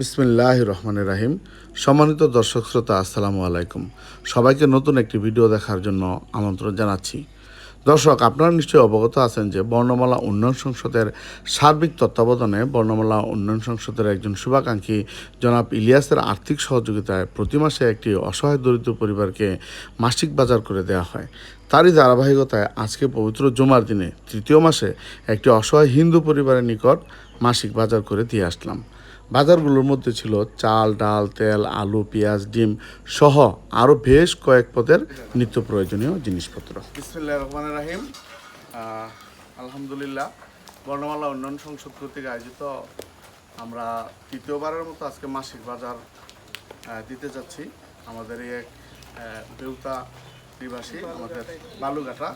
বিসমিল্লাহ রহমান রাহিম। সম্মানিত দর্শক শ্রোতা, আসসালামু আলাইকুম। সবাইকে নতুন একটি ভিডিও দেখার জন্য আমন্ত্রণ জানাচ্ছি। দর্শক, আপনারা নিশ্চয়ই অবগত আছেন যে বর্ণমালা উন্নয়ন সংসদের সার্বিক তত্ত্বাবধানে বর্ণমালা উন্নয়ন সংসদের একজন শুভাকাঙ্ক্ষী জনাব ইলিয়াসের আর্থিক সহযোগিতায় প্রতি মাসে একটি অসহায় দরিদ্র পরিবারকে মাসিক বাজার করে দেওয়া হয়। তারই ধারাবাহিকতায় আজকে পবিত্র জুমার দিনে তৃতীয় মাসে একটি অসহায় হিন্দু পরিবারের নিকট মাসিক বাজার করে দিয়ে আসলাম। বাজারগুলোর মধ্যে ছিল চাল, ডাল, তেল, আলু, পেঁয়াজ, ডিম সহ আরও বেশ কয়েক পদের নিত্য প্রয়োজনীয় জিনিসপত্র। রাহিম। আলহামদুলিল্লাহ, বর্ণমালা উন্নয়ন সংসদ কর্তৃক আয়োজিত আমরা তৃতীয়বারের মতো আজকে মাসিক বাজার দিতে যাচ্ছি। আমাদের এই এক বেউতা নিবাসী, আমাদের বালুঘাটা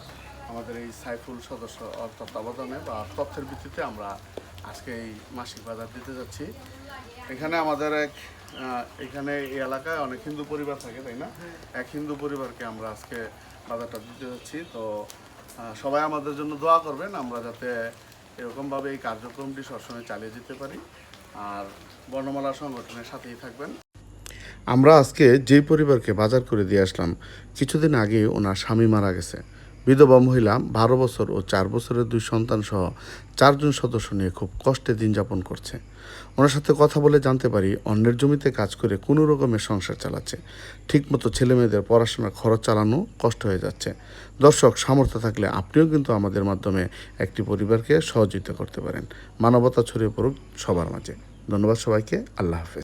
আমাদের এই সাইফুল সদস্য তত্ত্বাবধানে বা তথ্যের ভিত্তিতে আমরা আজকে এই মাসিক বাজার দিতে যাচ্ছি। এখানে আমাদের এক এখানে এই এলাকায় অনেক হিন্দু পরিবার থাকে, তাই না? এক হিন্দু পরিবারকে আমরা আজকে বাজারটা দিতে যাচ্ছি। তো সবাই আমাদের জন্য দোয়া করবেন, আমরা যাতে এরকমভাবে এই কার্যক্রমটি সবসময় চালিয়ে যেতে পারি। আর বর্ণমালা সংগঠনের সাথেই থাকবেন। আমরা আজকে যেই পরিবারকে বাজার করে দিয়ে আসলাম, কিছুদিন আগে ওনার স্বামী মারা গেছে। বিধবা মহিলা বারো বছর ও চার বছরের দুই সন্তান সহ চারজন সদস্য নিয়ে খুব কষ্টে দিন যাপন করছে। ওনার সাথে কথা বলে জানতে পারি অন্যের জমিতে কাজ করে কোনো রকমের সংসার চালাচ্ছে। ঠিকমতো ছেলে মেয়েদের পড়াশোনার খরচ চালানো কষ্ট হয়ে যাচ্ছে। দর্শক, সামর্থ্য থাকলে আপনিও কিন্তু আমাদের মাধ্যমে একটি পরিবারকে সহযোগিতা করতে পারেন। মানবতা ছড়িয়ে পড়ুক সবার মাঝে। ধন্যবাদ সবাইকে। আল্লাহ হাফেজ।